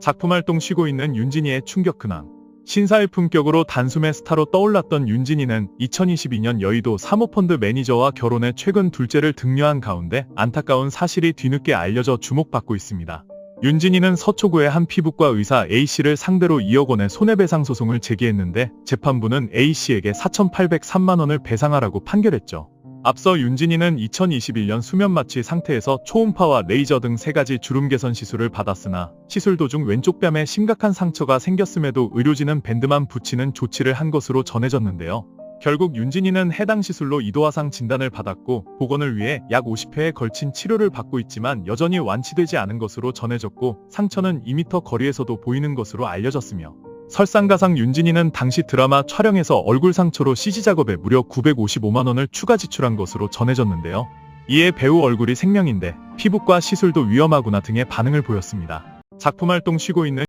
작품 활동 쉬고 있는 윤진이의 충격 근황. 신사의 품격으로 단숨에 스타로 떠올랐던 윤진이는 2022년 여의도 사모펀드 매니저와 결혼해 최근 둘째를 등려한 가운데 안타까운 사실이 뒤늦게 알려져 주목받고 있습니다. 윤진이는 서초구의 한 피부과 의사 A씨를 상대로 2억 원의 손해배상 소송을 제기했는데 재판부는 A씨에게 4,803만 원을 배상하라고 판결했죠. 앞서 윤진이는 2021년 수면 마취 상태에서 초음파와 레이저 등 세 가지 주름 개선 시술을 받았으나 시술 도중 왼쪽 뺨에 심각한 상처가 생겼음에도 의료진은 밴드만 붙이는 조치를 한 것으로 전해졌는데요. 결국 윤진이는 해당 시술로 이도화상 진단을 받았고 복원을 위해 약 50회에 걸친 치료를 받고 있지만 여전히 완치되지 않은 것으로 전해졌고 상처는 2m 거리에서도 보이는 것으로 알려졌으며 설상가상 윤진이는 당시 드라마 촬영에서 얼굴 상처로 CG 작업에 무려 955만 원을 추가 지출한 것으로 전해졌는데요. 이에 배우 얼굴이 생명인데 피부과 시술도 위험하구나 등의 반응을 보였습니다. 작품 활동 쉬고 있는